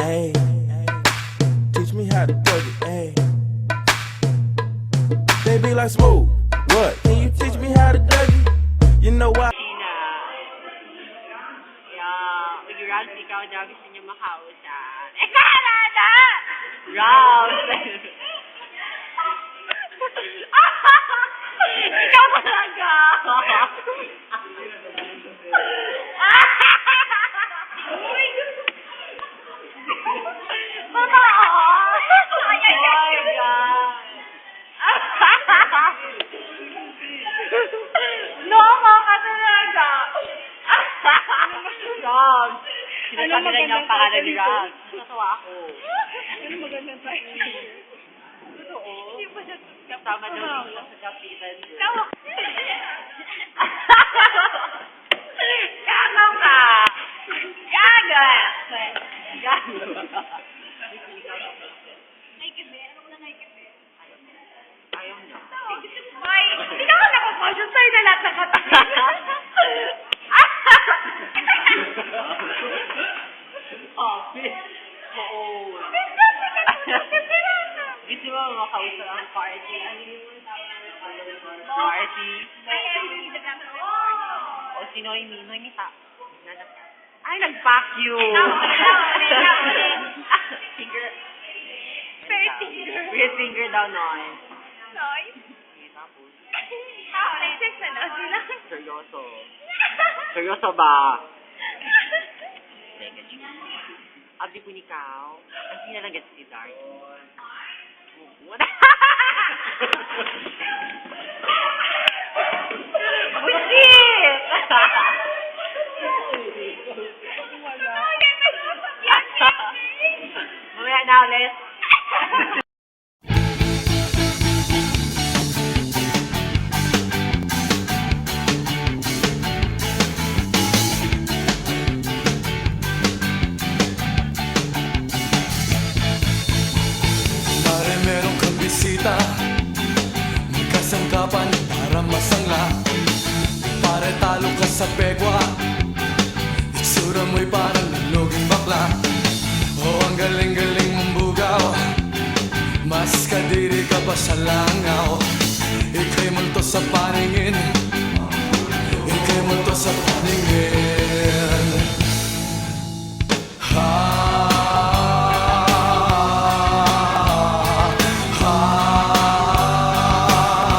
Teach me how to do it, ayy. They be like, smooth, what? Can you teach me how to do it? You know why? Ralph, ikaw daw gusto niyo makausap. Eh, kala na! Ralph! ikaw talaga! Loko ka talaga! Rob! Sinasabi na niya ang pangalan ni Rob. Natawa ako. Ano maganda tayo? Totoo. Kasama daw dito sa kapitan. Tawa. Sabi. Oo. Gusto mo makausap ang party? Ano yung party? O si Noemi? Noemi ta. Ay, nag-pack you. Finger. Third finger. Weird finger daw, Noy. Noy. Tapos. Sex na daw sila. Seryoso. Seryoso ba? Chika. Abdi po ni Kao. Ang sinalagat si Dark. What? Bullshit! Mamaya na ulit. Bisita. May kasangkapan para masangla. Pare talo ka sa pegwa Itsura mo'y parang naloging bakla. Oh, ang galing-galing mong bugaw. Mas kadiri ka pa sa langaw. Ika'y multo sa paningin. Ika'y multo sa paningin